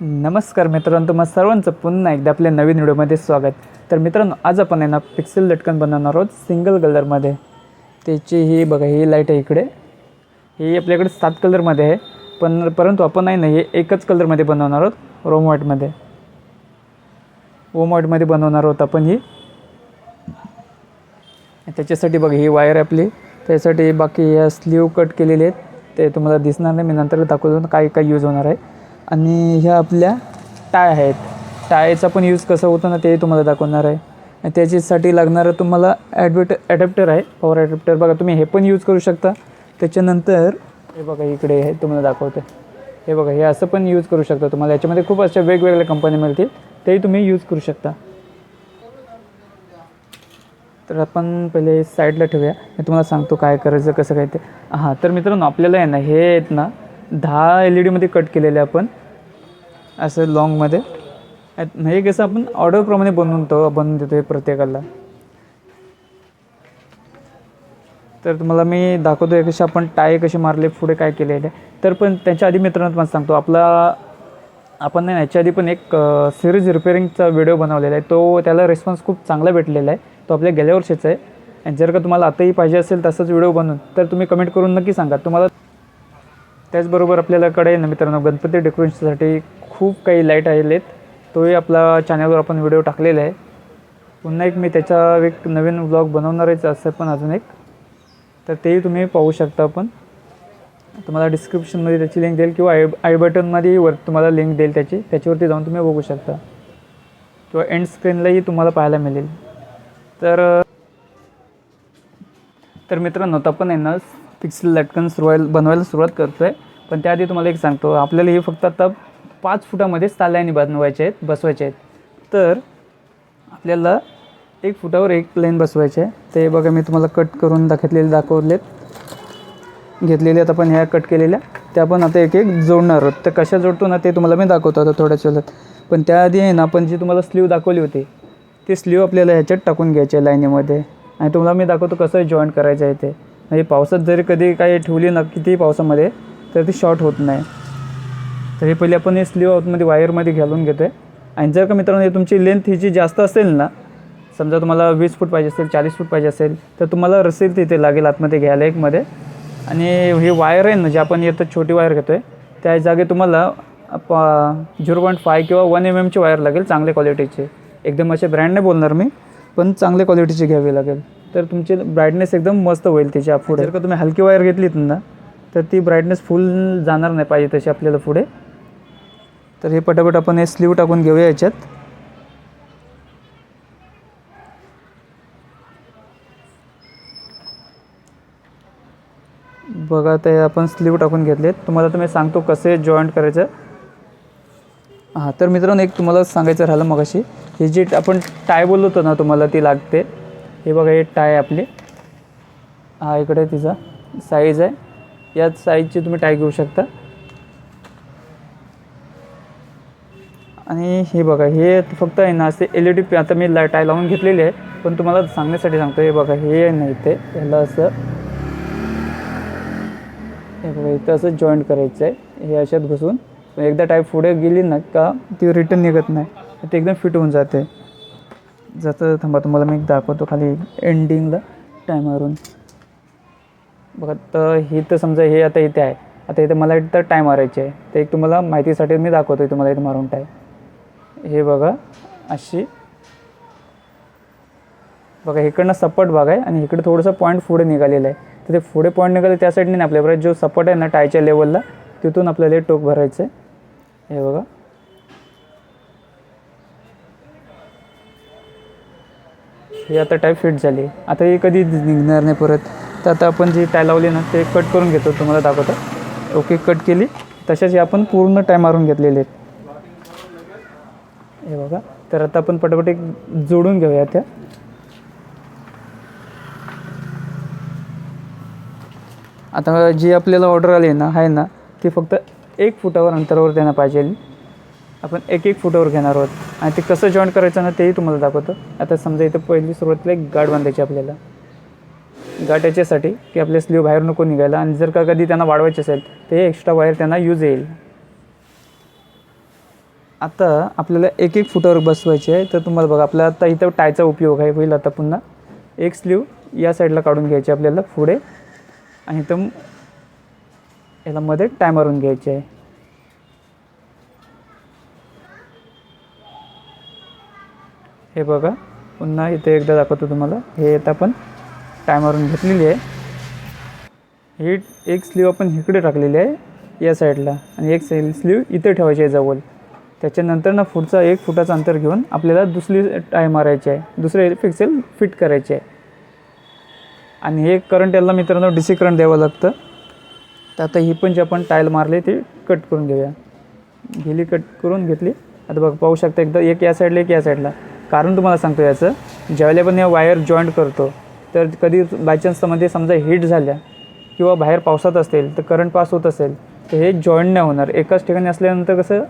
नमस्कार मित्रांनो तुम्हाला सर्वांचं पुन्हा एकदा आपल्या नवीन व्हिडिओमध्ये स्वागत. तर मित्रांनो आज आपण आहे ना पिक्सेल लटकन बनवणार आहोत सिंगल कलरमध्ये त्याची ही बघा ही लाइट आहे इकडे. ही आपल्याकडे सात कलरमध्ये आहे. पण परंतु आपण आहे ना हे एकच कलरमध्ये बनवणार आहोत रोम व्हाईटमध्ये ओम व्हाईटमध्ये बनवणार आहोत आपण ही. त्याच्यासाठी बघा ही वायर आहे आपली. त्यासाठी बाकी या स्लीव कट केलेले आहेत. ते तुम्हाला दिसणार नाही मी नंतर दाखवतो काय काय यूज होणार आहे. आणि ह्या आपल्या टाय आहेत. टायचा पण यूज कसं होतं ना ते तुम्हाला दाखवणार आहे. आणि त्याच्यासाठी लागणारं तुम्हाला ॲडवेट ॲडॅप्टर आहे पॉवर ॲडॅप्टर बघा तुम्ही हे पण यूज करू शकता. त्याच्यानंतर हे बघा इकडे हे तुम्हाला दाखवते. हे बघा हे असं पण यूज करू शकता तुम्हाला. याच्यामध्ये खूप अशा वेगवेगळ्या कंपनी मिळतील. तेही तुम्ही यूज करू शकता. तर आपण पहिले साईडला ठेवूया. मी तुम्हाला सांगतो काय करायचं कसं काय ते. हां तर मित्रांनो आपल्याला आहे ना हे आहेत ना दहा एल ई डीमध्ये कट केलेले आपण असं लॉंगमध्ये आहेत- हे कसं आपण ऑर्डरप्रमाणे बनवतो बनवून देतो हे प्रत्येकाला. तर तुम्हाला मी दाखवतो आहे कसे आपण टाय कसे मारले पुढे काय केलेले. तर पण त्याच्या आधी मित्रांनो तुम्हाला सांगतो आपला आपण नाही याच्या आधी पण एक सिरीज रिपेअरिंगचा व्हिडिओ बनवलेला आहे. तो त्याला रिस्पॉन्स खूप चांगला भेटलेला आहे. तो आपल्या गेल्या वर्षीचा आहे. आणि जर का तुम्हाला आताही पाहिजे असेल तसंच व्हिडिओ बनवून तर तुम्ही कमेंट करून नक्की सांगा. तुम्हाला त्याचबरोबर आपल्याकडे ना मित्रांनो गणपती डेकोरेशनसाठी खूप काही लाइट आलेले आहेत तोही आपला चॅनलवर आपण व्हिडिओ टाकलेला आहे. पुन्हा एक मी त्याचा एक नवीन व्लॉग बनवणारच असं पण अजून एक. तर तेही तुम्ही पाहू शकता आपण. तुम्हाला डिस्क्रिप्शनमध्ये त्याची लिंक देईल किंवा आय आय बटनमध्ये वर तुम्हाला लिंक देईल त्याची. त्याच्यावरती जाऊन तुम्ही बघू शकता. किंवा एंड स्क्रीनलाही तुम्हाला पाहायला मिळेल. तर तर मित्रांनो आता पण आहे ना पिक्सेल लटकन सुरुवायला बनवायला सुरुवात करतो आहे पण त्याआधी तुम्हाला एक सांगतो आपल्याला हे फक्त आता पाच फुटामध्येच ताल्याने बनवायचे आहेत बसवायचे आहेत. तर आपल्याला एक फुटावर एक प्लेन बसवायचे आहे. ते बघा मी तुम्हाला कट करून दाखवलेले दाखवलेत. घेतलेले आता पण ह्या कट केलेल्या. त्या पण आता एक एक जोडणार आहोत. तर कशा जोडतो ना ते तुम्हाला मी दाखवतो आता थोड्याच वेळात. पण त्याआधी आहे ना आपण जी तुम्हाला स्लीव दाखवली होती ती स्लीव आपल्याला ह्याच्यात टाकून घ्यायची आहे लाईनीमध्ये आणि तुम्हाला मी दाखवतो कसं जॉईंट करायचं आहे ते. म्हणजे पावसात जरी कधी काही ठेवली ना कितीही पावसामध्ये तर ती शॉर्ट होत नाही. तर हे पहिले आपण हे स्लीव आउटमध्ये वायरमध्ये घालून घेतो आहे आणि जर का मित्रांनो हे तुमची लेंथ ही जी जास्त असेल ना समजा तुम्हाला वीस फूट पाहिजे असेल चाळीस फूट पाहिजे असेल तर तुम्हाला रसील तिथे लागेल आतमध्ये घ्यायला एकमध्ये आणि हे वायर आहे ना जे आपण येतं छोटी वायर घेतो आहे त्या जागी तुम्हाला झिरो पॉईंट फाय किंवा वन एम एमची वायर लागेल चांगल्या क्वालिटीची एकदम असे ब्रँड नाही बोलणार मी पण चांगल्या क्वालिटीची घ्यावी लागेल. तर तुमची ब्राईटनेस एकदम मस्त होईल त्याच्या पुढे. जर का तुम्ही हलकी वायर घेतलीत ना तर ती ब्राईटनेस फुल जाणार नाही पाहिजे तशी आपल्याला पुढे. तर हे पटापट आपण हे स्लीव टाकून घेऊया याच्यात. बघा ते आपण स्लीव टाकून घेतलेत. तुम्हाला तर मी सांगतो कसे जॉईंट करायचं. हां तर मित्रांनो एक तुम्हाला सांगायचं राहिलं मगाशी हे जी आपण टाय बोललो होतो ना तुम्हाला ती लागते. हे बघा हे टाय आपली. हा इकडे तिचा साईज आहे. याच साईजची तुम्ही टाय घेऊ शकता. आणि हे बघा हे फक्त आहे ना असे एल ई डी आता मी ला टाय लावून घेतलेली आहे पण तुम्हाला सांगण्यासाठी सांगतो हे बघा हे नाही ते. ह्याला असं हे बघा इथं असं जॉईंट करायचं आहे. हे अशात घुसून. एकदा टाय पुढे गेली ना का ती रिटर्न निघत नाही. ते एकदम फिट होऊन जाते. जसं थांबा तुम्हाला मी एक दाखवतो खाली एंडिंगला टाय मारून बघा तर हे तर समजा हे आता इथे आहे. आता इथे मला इथं टाय मारायची आहे. तर एक तुम्हाला माहितीसाठी मी दाखवतो आहे तुम्हाला इथे मारून टाय हे बघा अशी. बघा इकडनं सपाट भाग आहे आणि इकडे थोडंसं पॉईंट पुढे निघालेलं आहे. तर ते पुढे पॉईंट निघाले त्या साईडने नाही आपल्याबरोबर जो सपाट आहे ना टायच्या लेवलला तिथून आपल्याला टोक भरायचं आहे. हे बघा. ही आता टाय फिट झाली. आता ही कधी निघणार नाही परत. तर आता आपण जी टाय लावली ना ते कट करून घेतो. तुम्हाला दाखवतो. ओके कट केली. तशाच हे आपण पूर्ण टाय मारून घेतलेले आहेत. हे बघा. तर आता आपण पटापट एक जोडून घेऊया त्या. आता जी आपल्याला ऑर्डर आली ना आहे ना ती फक्त एक फुटावर अंतरावर त्यांना पाहिजे. आपण एक एक फुटावर घेणार आहोत. आणि ते कसं जॉईन करायचं ना तेही तुम्हाला दाखवतो. आता समजा इथं पहिली सुरुवातीला एक गाठ बांधायची आपल्याला. गाठ याच्यासाठी की आपले स्लीव बाहेर नको निघायला आणि जर का कधी त्यांना वाढवायचे असेल ते एक्स्ट्रा वायर त्यांना यूज येईल. आता आपल्याला एक एक फुटावर बसवायची आहे. तर तुम्हाला बघा आपल्याला आता इथं टायचा उपयोग आहे होईल आता पुन्हा. एक स्लीव या साईडला काढून घ्यायची आपल्याला पुढे. आणि तर याला मध्ये टाय मारून घ्यायची आहे. हे बघा पुन्हा इथे एकदा दाखवतो तुम्हाला. हे आता आपण टाय मारून घेतलेली आहे. ही एक स्लीव आपण इकडे टाकलेली आहे या साईडला. आणि एक साईड स्लीव इथे ठेवायची आहे जवळ. त्याच्यानंतर ना पुढचा एक फुटाचं अंतर घेऊन आपल्याला दुसरी टाय मारायची आहे. दुसरे पिक्सेल फिट करायचे आहे. आणि हे करंट याला मित्रांनो डी सी करंट द्यावं लागतं. तर आता ही पण जे आपण टायल मारली ती कट करून घेऊया. गेली कट करून घेतली. आता बघ पाहू शकता एकदा एक या साईडला एक या साईडला कारण तुम्हाला सांगतो याचं ज्यावेळेला पण या वायर जॉईंट करतो तर कधी बायचान्समध्ये समजा हिट झाल्या किंवा बाहेर पावसात असेल तर करंट पास होत असेल तर हे जॉईंट नाही होणार. एकाच ठिकाणी असल्यानंतर कसं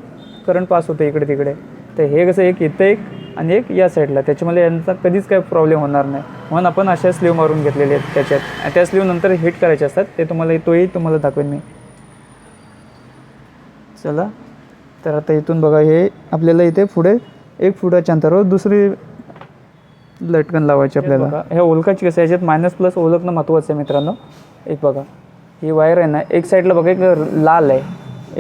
करंट पास होतं इकडे तिकडे तर हे कसं एक इथं एक आणि एक या साईडला त्याच्यामुळे यांचा कधीच काही प्रॉब्लेम होणार नाही. म्हणून आपण अशा स्लीव मारून घेतलेले आहेत त्याच्यात. आणि त्या स्लीव नंतर हिट करायचे असतात ते तुम्हाला तोही तुम्हाला दाखवेन मी. चला. तर आता इथून बघा हे आपल्याला इथे पुढे एक फुटाच्या अंतरावर दुसरी लटकन लावायची आपल्याला. हे ओळखाची कसं याच्यात मायनस प्लस ओळखणं महत्त्वाचं आहे मित्रांनो. एक बघा ही वायर आहे ना एक साईडला बघा एक लाल आहे.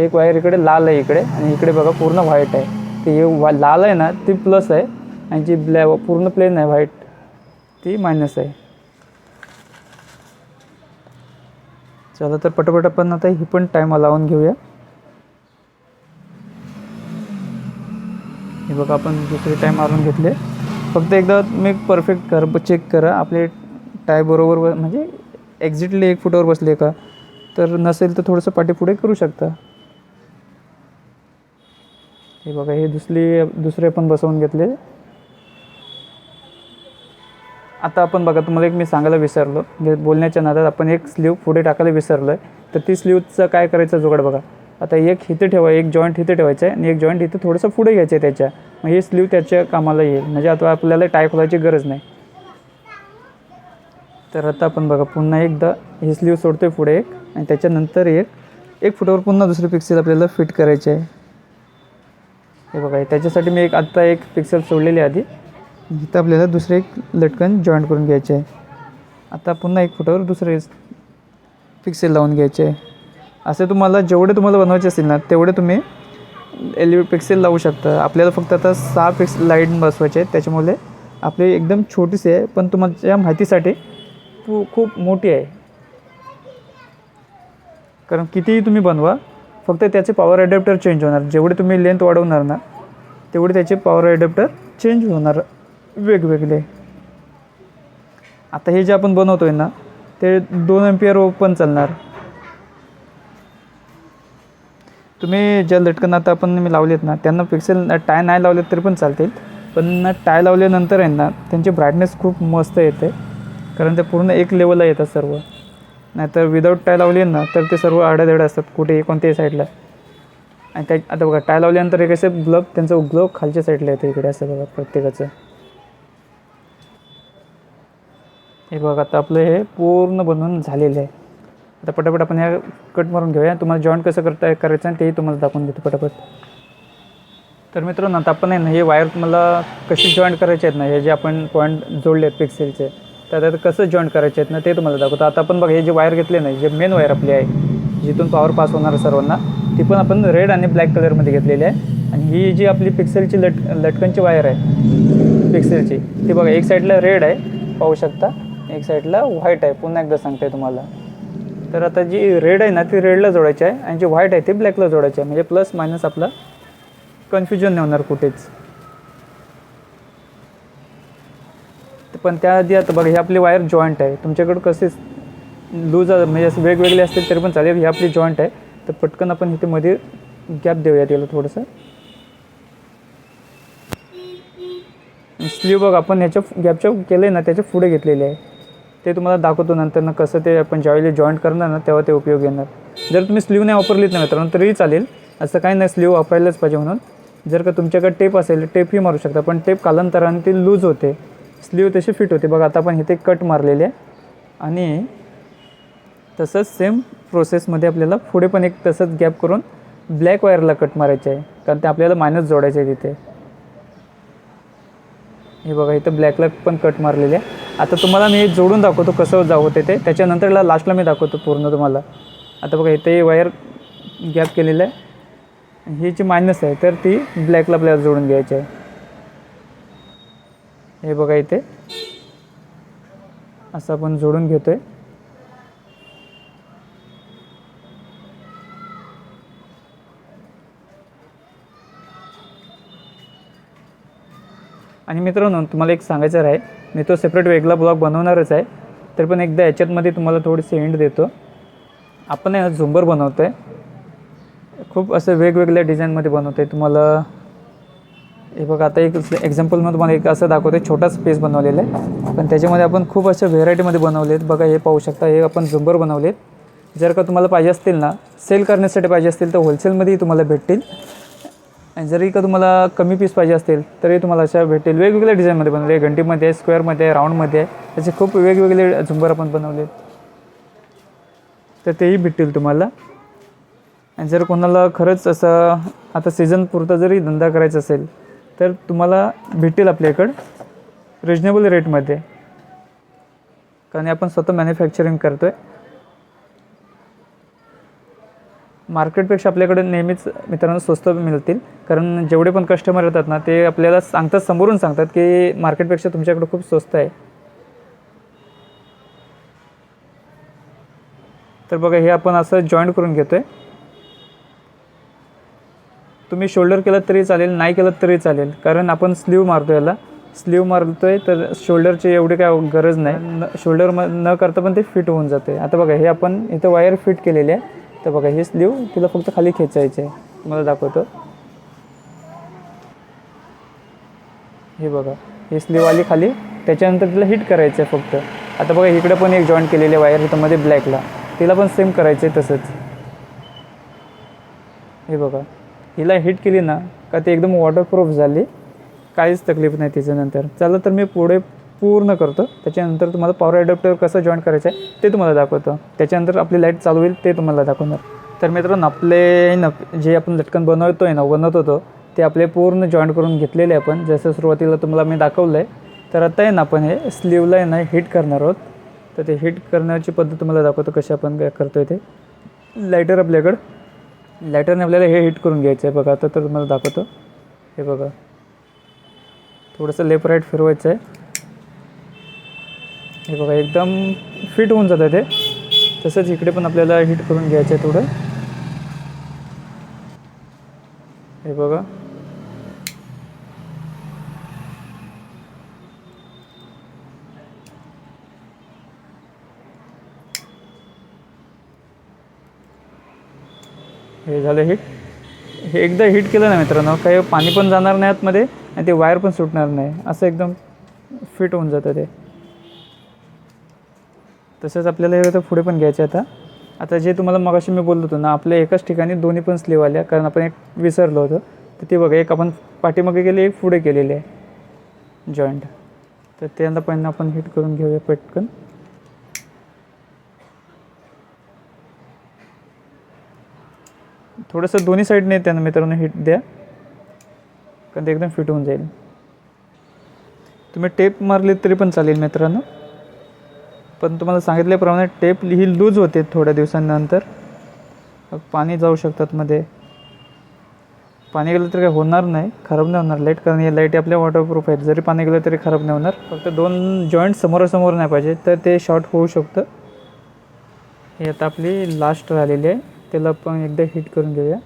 एक वायर इकडे लाल आहे इकडे आणि इकडे बघा पूर्ण व्हाईट आहे. ते हे वा लाल आहे ना ती प्लस आहे आणि जी ब्लॅ पूर्ण प्लेन आहे व्हाईट ती मायनस आहे. चला तर पटापट आपण आता ही पण टाईम लावून घेऊया. हे बघा आपण दुसरी टाईम मारून घेतले. फक्त एकदा तुम्ही परफेक्ट कर चेक करा. आपले टाय बरोबर म्हणजे एक्झिटली एक फुटावर बसले का? तर नसेल तर थोडंसं पाठीपुढे करू शकता. हे बघा हे दुसरी दुसरे पण बसवून घेतले. आता आपण बघा तुम्हाला एक मी सांगायला विसरलो. म्हणजे बोलण्याच्या नादात आपण एक स्लीव पुढे टाकायला विसरलो आहे तर ती स्लीवचं काय करायचं जुगाड बघा. आता एक इथे ठेवा एक जॉईंट इथे ठेवायचं आहे आणि एक जॉईंट इथे थोडंसं पुढे घ्यायचं आहे त्याच्या. मग हे स्लीव त्याच्या कामाला येईल. म्हणजे आता आपल्याला टाय खोलायची गरज नाही. तर आता आपण बघा पुन्हा एकदा हे स्लीव सोडतो आहे पुढे एक आणि त्याच्यानंतर एक एक फुटावर पुन्हा दुसरी पिक्सेल आपल्याला फिट करायचे आहे. हे बघा त्याच्यासाठी मी एक आत्ता एक पिक्सेल सोडलेली आधी. इथं आपल्याला दुसरे एक लटकन जॉईंट करून घ्यायचे आहे. आता पुन्हा एक फुटावर दुसरे पिक्सेल लावून घ्यायचे आहे. असे तुम्हाला जेवढे तुम्हाला बनवायचे असतील ना तेवढे तुम्ही एल ई पिक्सेल लावू शकता. आपल्याला फक्त आता सहा पिक्स लाइट बसवायचे आहेत. त्याच्यामुळे आपली एकदम छोटीशी आहे पण तुमच्या माहितीसाठी खू खूप मोठी आहे. कारण कितीही तुम्ही बनवा फक्त त्याचे पॉवर ॲडॅप्टर चेंज होणार. जेवढे तुम्ही लेंथ वाढवणार ना तेवढे त्याचे पॉवर ॲडॅप्टर चेंज होणार वेगवेगळे. आता हे जे आपण बनवतो आहे ना ते दोन एम्पियर पण चालणार. तुम्ही ज्या लटकन आता आपण मी लावलेत ना त्यांना पिक्सेल टाय नाही लावलेत तरी पण चालतील. पण टाय लावल्यानंतर आहे ना त्यांची ब्राईटनेस खूप मस्त येते. कारण ते पूर्ण एक लेवलला येतात सर्व. नाहीतर विदाऊट टाय लावली ना तर ते सर्व आड्याधड्या असतात कुठेही कोणत्याही साईडला आणि त्या आता बघा टाय लावल्यानंतर एक असे ग्लब त्यांचं ग्लब खालच्या साईडला येतं इकडे असं बघा प्रत्येकाचं. हे बघा आता आपलं हे पूर्ण बनवून झालेलं आहे. आता पटापट आपण ह्या कट मारून घेऊया. तुम्हाला जॉईंट कसं करता करायचं आहे तेही तुम्हाला दाखवून देतो पटापट. तर मित्रांनो आता आपण आहे ना हे वायर तुम्हाला कशी जॉईंट करायचे आहेत ना हे जे आपण पॉईंट जोडले आहेत पिक्सेलचे तर आता कसं जॉईंट करायचे आहेत ना ते तुम्हाला दाखवतो. आता आपण बघा हे जे वायर घेतले नाही जे मेन वायर आपली आहे जिथून पॉवर पास होणार सर्वांना ती पण आपण रेड आणि ब्लॅक कलरमध्ये घेतलेली आहे. आणि ही जी आपली पिक्सेलची लट लटकनची वायर आहे पिक्सेलची ती बघा एक साईडला रेड आहे पाहू शकता. एक साईडला व्हाईट आहे पुन्हा एकदा सांगते तुम्हाला. तर आता जी रेड आहे ना ती रेडला जोडायची आहे आणि जी व्हाईट आहे ती ब्लॅकला जोडायची आहे. म्हणजे प्लस मायनस आपला कन्फ्युजन नाही होणार कुठेच. तर पण त्याआधी आता बघा ही आपली वायर जॉईंट आहे. तुमच्याकडं कसेच लूज म्हणजे असं वेगवेगळे असतील तरी पण चालेल. ही आपली जॉईंट आहे. तर पटकन आपण इथे मध्ये गॅप देऊया त्याला थोडंसं. स्लीव बघ आपण ह्याच्या गॅपच्या केलं आहे ना त्याच्या पुढे घेतलेले आहे. ते तुम्हाला दाखवतो नंतर ना कसं ते आपण ज्यावेळी जॉईंट करणार ना तेव्हा ते उपयोग येणार. जर तुम्ही स्लीव नाही वापरलीत ना मित्रांनो तरीही चालेल. असं काही नाही स्लीव वापरायलाच पाहिजे म्हणून. जर का तुमच्याकडे टेप असेल टेपही मारू शकता पण टेप कालांतराने ती लूज होते. स्लीव तशी फिट होते. बघा आता आपण इथे कट मारलेले आहे. आणि तसंच सेम प्रोसेसमध्ये आपल्याला पुढे पण एक तसंच गॅप करून ब्लॅक वायरला कट मारायचे आहे. कारण ते आपल्याला मायनस जोडायचे आहे तिथे. हे बघा इथं ब्लॅकला पण कट मारलेले आहे. आता तुम्हाला मी जोडून दाखवतो कसं जाऊ होते ते. त्याच्यानंतरला लास्टला मी दाखवतो पूर्ण तुम्हाला. आता बघा इथे वायर गॅप केलेलं आहे. ही जी मायनस आहे तर ती ब्लॅकला आपल्याला जोडून घ्यायची आहे. हे बघा इथे. असं आपण जोडून घेतो आहे आणि मित्रांनो तुम्हाला एक सांगायचं आहे मी तो सेपरेट वेगळा ब्लॉग बनवणारच आहे तर पण एकदा याच्यातमध्ये तुम्हाला थोडीशी एंड देतो. आपण आहे झुंबर बनवतो आहे खूप असं वेगवेगळ्या डिझाईनमध्ये बनवतो आहे तुम्हाला हे बघा आता एक एक्झाम्पल तुम्हाला एक असं दाखवतो आहे छोटा स्पेस बनवलेला आहे. पण त्याच्यामध्ये आपण खूप अशा व्हेरायटीमध्ये बनवले आहेत बघा हे पाहू शकता हे आपण झुंबर बनवलेत. जर का तुम्हाला पाहिजे असतील ना सेल करण्यासाठी पाहिजे असतील तर होलसेलमध्येही तुम्हाला भेटतील. आणि जरी का तुम्हाला कमी पीस पाहिजे असतील तरी तुम्हाला अशा भेटेल वेगवेगळ्या डिझाईनमध्ये बनवले. घंटीमध्ये आहे स्क्वेअरमध्ये आहे राऊंडमध्ये आहे असे खूप वेगवेगळे झुंबर आपण बनवले. तर तेही भेटतील तुम्हाला. आणि जर कोणाला खरंच असं आता सीझन पुरता जरी धंदा करायचा असेल तर तुम्हाला भेटेल आपल्याकडं रिजनेबल रेटमध्ये कारण आपण स्वतः मॅन्युफॅक्चरिंग करतो आहे मार्केटपेक्षा आपल्याकडे नेहमीच मित्रांनो स्वस्त मिळतील. कारण जेवढे पण कस्टमर येतात ना ते आपल्याला सांगतात समोरून सांगतात की मार्केटपेक्षा तुमच्याकडे खूप स्वस्त आहे. तर बघा हे आपण असं जॉईंट करून घेतो आहे तुम्ही शोल्डर केलं तरी चालेल नाही केलं तरी चालेल. कारण आपण स्लीव मारतो याला. स्लीव मारतो आहे तर शोल्डरची एवढी काय गरज नाही. न शोल्डर म न करता पण ते फिट होऊन जाते. आता बघा हे आपण इथं वायर फिट केलेली आहे. तर बघा हे स्लीव तिला फक्त खाली खेचायचे आहे तुम्हाला दाखवतो. हे बघा हे स्लीव आली खाली. त्याच्यानंतर तिला हिट करायचं आहे फक्त. आता बघा इकडं पण एक जॉईंट केलेली वायर वायरमध्ये ब्लॅकला तिला पण सेम करायचं आहे तसंच. हे बघा हिला हिट केली ना का ती एकदम वॉटरप्रूफ झाली. काहीच तकलीफ नाही तिच्यानंतर. चला तर मी पुढे पूर्ण करतो. त्याच्यानंतर तुम्हाला पॉवर अडॅप्टर कसं जॉईन करायचं आहे ते तुम्हाला दाखवतं. त्याच्यानंतर आपली लाइट चालू होईल ते तुम्हाला दाखवणार. तर मित्रांनो आपले न जे आपण लटकन बनवतो आहे ना बनवत होतो ते आपले पूर्ण जॉईंट करून घेतलेले आहे आपण. जसं सुरुवातीला तुम्हाला मी दाखवलं आहे तर आता आहे ना आपण हे स्लीवला आहे ना हिट करणार आहोत. तर ते हिट करण्याची पद्धत तुम्हाला दाखवतो कशी आपण काय करतो आहे ते. लायटर आपल्याकडं. लायटरने आपल्याला हे हिट करून घ्यायचं आहे बघा. आता तर तुम्हाला दाखवतो. हे बघा. थोडंसं लेफ्ट राईट फिरवायचं आहे. हे बघा एकदम फिट होऊन जातं ते तसंच इकडे पण आपल्याला हिट करून घ्यायचं आहे थोडं. हे बघा. हे झालं हिट हे एकदा हिट केलं ना मित्रांनो. काही पाणी पण जाणार नाही आतमध्ये आणि ते वायर पण सुटणार नाही. असं एकदम फिट होऊन जातं ते. तसंच आपल्याला हे तर पुढे पण घ्यायचे आता. आता जे तुम्हाला मगाशी मी बोललो होतो ना आपल्या एकाच ठिकाणी दोन्ही पण स्लीव आल्या. कारण आपण एक विसरलो होतो. तर ते बघा एक आपण पाठीमागे गेली एक पुढे केलेली आहे. जॉईंट तर त्यांना पण आपण हिट करून घेऊया पटकन. थोडंसं दोन्ही साईडने त्यांना मित्रांनो हिट द्या. कारण ते एकदम फिट होऊन जाईल. तुम्ही टेप मारले तरी पण चालेल मित्रांनो. पण तुम्हाला सांगितल्याप्रमाणे टेप ही लूज होते थोड्या दिवसांनंतर. पाणी जाऊ शकतात मध्ये. पाणी गेलं तर काही होणार नाही खराब नाही होणार. लाइट कारण हे लाइट आपल्या वॉटरप्रूफ आहेत. जरी पाणी गेलं तरी खराब नाही होणार. फक्त दोन जॉईंट समोरासमोर नाही पाहिजे तर ते शॉर्ट होऊ शकतं. हे आता आपली लास्ट राहिलेली आहे. त्याला आपण एकदा हिट करून घेऊया.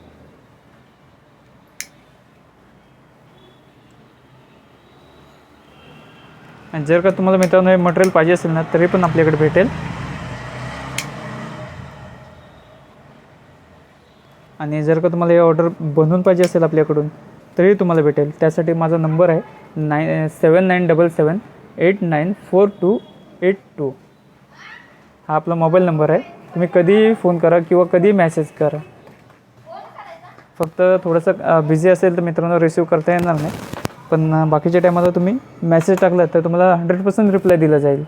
आणि जर का तुम्हाला मित्रांनो हे मटेरियल पाहिजे असेल ना तरी पण आपल्याकडे भेटेल. आणि जर का तुम्हाला हे ऑर्डर बनवून पाहिजे असेल आपल्याकडून तरी तुम्हाला भेटेल. त्यासाठी माझा नंबर आहे nine seven nine double seven eight nine four two eight two हा आपला मोबाईल नंबर आहे. तुम्ही कधीही फोन करा किंवा कधीही मॅसेज करा. फक्त थोडंसं बिझी असेल तर मित्रांनो रिसीव करता येणार नाही. पण बाकीच्या टायमाला तुम्ही मेसेज टाकला तर तुम्हाला हंड्रेड पर्सेंट रिप्लाय दिला जाईल.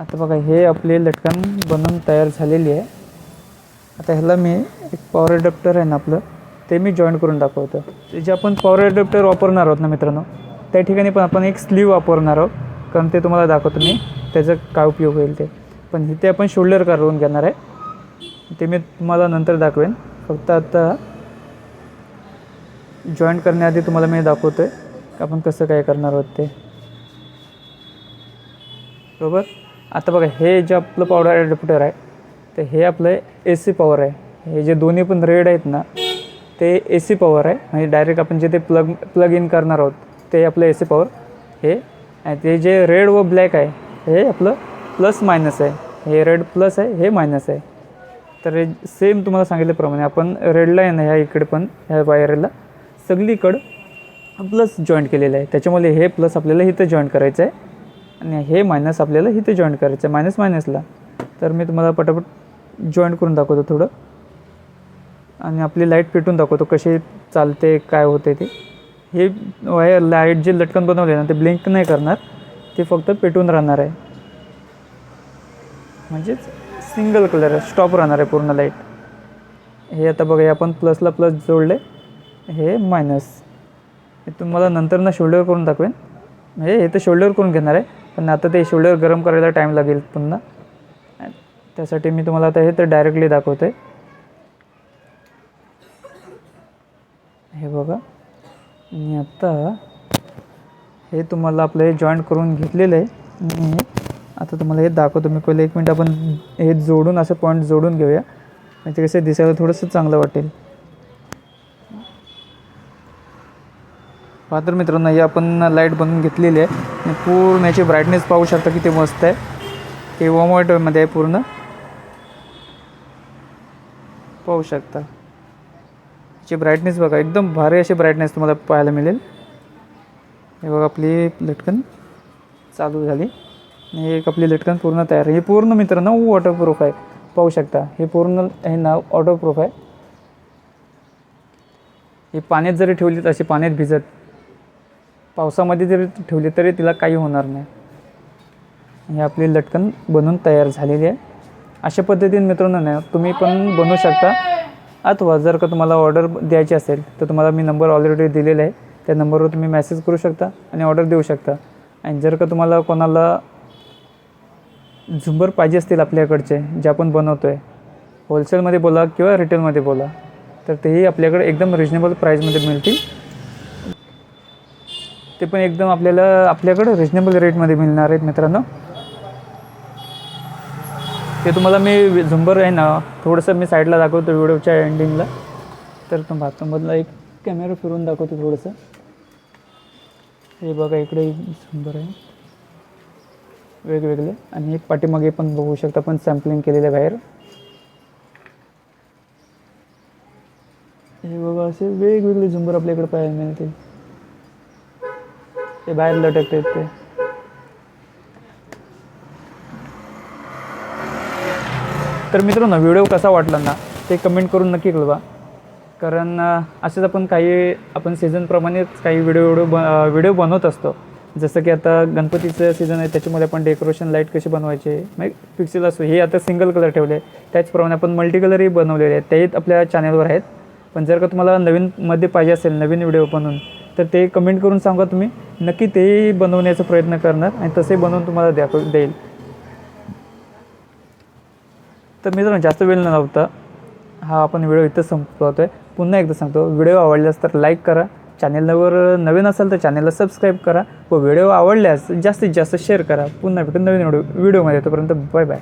आता बघा हे आपले लटकन बनवून तयार झालेली आहे. आता ह्याला मी एक पॉवर अडॅप्टर आहे ना आपलं ते मी जॉईंट करून दाखवतो. ते जे आपण पॉवर अडॅप्टर वापरणार आहोत ना मित्रांनो त्या ठिकाणी पण आपण एक स्लीव वापरणार आहोत कारण ते तुम्हाला दाखवतो मी त्याचा काय उपयोग होईल ते. पण इथे आपण शोल्डर करून घेणार आहे. ते मी तुम्हाला नंतर दाखवेन. फक्त आता जॉईन करण्याआधी तुम्हाला मी दाखवतो आहे आपण कसं काय करणार आहोत ते? हो बरोबर आता बघा हे जे आपलं पावडर ॲडप्टर आहे तर हे आपलं ए सी पॉवर आहे. हे जे दोन्ही पण रेड आहेत ना ते ए सी पॉवर आहे. म्हणजे डायरेक्ट आपण जे ते प्लग प्लग इन करणार आहोत ते आपलं ए सी पॉवर हे आणि ते जे रेड व ब्लॅक आहे हे आपलं प्लस मायनस आहे. हे रेड प्लस आहे हे मायनस आहे. तर सेम तुम्हाला सांगितल्याप्रमाणे आपण रेडला आहे ना ह्या इकडे पण ह्या वायरला सगळीकडं प्लस जॉईंट केलेलं आहे. त्याच्यामुळे हे प्लस आपल्याला इथं जॉईंट करायचं आहे आणि हे मायनस आपल्याला इथं जॉईंट करायचं आहे मायनस मायनसला. तर मी तुम्हाला पटापट जॉईंट करून दाखवतो थोडं. आणि आपली लाइट पेटून दाखवतो कशी चालते काय होते ते. हे वायर लाइट जे लटकन बनवले ना ते ब्लिंक नाही करणार. ते फक्त पेटून राहणार आहे. म्हणजेच सिंगल कलर स्टॉप राहणार आहे पूर्ण लाइट. हे आता बघा आपण प्लसला प्लस जोडले हे मायनस. हे तुम्हाला नंतर ना शोल्डर करून दाखवेन. म्हणजे हे तर शोल्डर करून घेणार आहे पण आता ते शोल्डर गरम करायला टाईम लागेल पुन्हा. त्यासाठी मी तुम्हाला आता हे तर डायरेक्टली दाखवते हे बघा. आणि आत्ता हे तुम्हाला आपलं हे जॉईंट करून घेतलेलं आहे. आणि आता तुम्हाला हे दाखवतो. मी पहिले एक मिनटं आपण हे जोडून असं पॉईंट जोडून घेऊया. म्हणजे कसं दिसायला थोडंसं चांगलं वाटेल. तर मित्रांनो ही आपण लाइट बनवून घेतलेली आहे. आणि पूर्ण याची ब्राईटनेस पाहू शकता किती मस्त आहे. हे वॉम आहे पूर्ण. पाहू शकता. याची ब्राईटनेस बघा एकदम भारी अशी ब्राईटनेस तुम्हाला पाहायला मिळेल. हे बघा आपली लटकन चालू झाली. आणि एक आपली लटकन पूर्ण तयार हे पूर्ण मित्रांनो वॉटरप्रूफ आहे. पाहू शकता. हे पूर्ण हे नाव वॉटरप्रूफ आहे. हे पाण्यात जरी ठेवली तर अशी पाण्यात भिजत पावसामध्ये जरी ठेवली तरी तिला काही होणार नाही. ही आपली लटकन बनवून तयार झालेली आहे. अशा पद्धतीने मित्रांनो ना तुम्ही पण बनवू शकता. अथवा जर का तुम्हाला ऑर्डर द्यायची असेल तर तुम्हाला मी नंबर ऑलरेडी दिलेला आहे. त्या नंबरवर तुम्ही मेसेज करू शकता आणि ऑर्डर देऊ शकता. आणि जर का तुम्हाला कोणाला झुंबर पाहिजे असतील आपल्याकडचे जे आपण बनवतो आहे होलसेलमध्ये बोला किंवा रिटेलमध्ये बोला तर तेही आपल्याकडे एकदम रिजनेबल प्राईजमध्ये मिळतील. ते पण एकदम आपल्याला आपल्याकडं रिजनेबल रेटमध्ये मिळणार आहेत मित्रांनो. ते तुम्हाला मी झुंबर आहे ना थोडंसं मी साईडला दाखवतो व्हिडिओच्या एंडिंगला तर तुम भातामधला एक कॅमेरा फिरून दाखवतो थोडंसं. हे बघा इकडे झुंबर आहे. वेगवेगळे. आणि एक पाठीमागे पण बघू शकता पण सॅम्पलिंग केलेलं आहे बाहेर. हे बघा असे वेगवेगळे झुंबर आपल्याकडे पाहायला मिळतील. ते बाहेर लटकते ते. तर मित्रांनो व्हिडिओ कसा वाटला ना ते कमेंट करून नक्की कळवा. कारण असेच आपण काही आपण सीझनप्रमाणेच काही व्हिडिओ व्हिडिओ ब व्हिडिओ बनवत असतो. जसं की आता गणपतीचं सीझन आहे त्याच्यामध्ये आपण डेकोरेशन लाइट कशी बनवायचे मग पिक्सेल असो हे आता सिंगल कलर ठेवले. त्याचप्रमाणे आपण मल्टी कलरही बनवलेले आहेत तेही आपल्या चॅनलवर आहेत. पण जर का तुम्हाला नवीनमध्ये पाहिजे असेल नवीन व्हिडिओ बनवून तर ते कमेंट करून सांगा तुम्ही. नक्की तेही बनवण्याचा प्रयत्न करणार आणि तसे बनवून तुम्हाला द्या देईल. तर मित्रांनो जास्त वेळ न लावता हा आपण व्हिडिओ इथं संपवतो आहे पुन्हा एकदा सांगतो व्हिडिओ आवडल्यास तर लाईक करा. चॅनेलवर नवीन असाल तर चॅनेलला सबस्क्राईब करा व व्हिडिओ आवडल्यास जास्तीत जास्त शेअर करा. पुन्हा भेटून नवीन व्हिडिओ व्हिडिओमध्ये येतोपर्यंत बाय बाय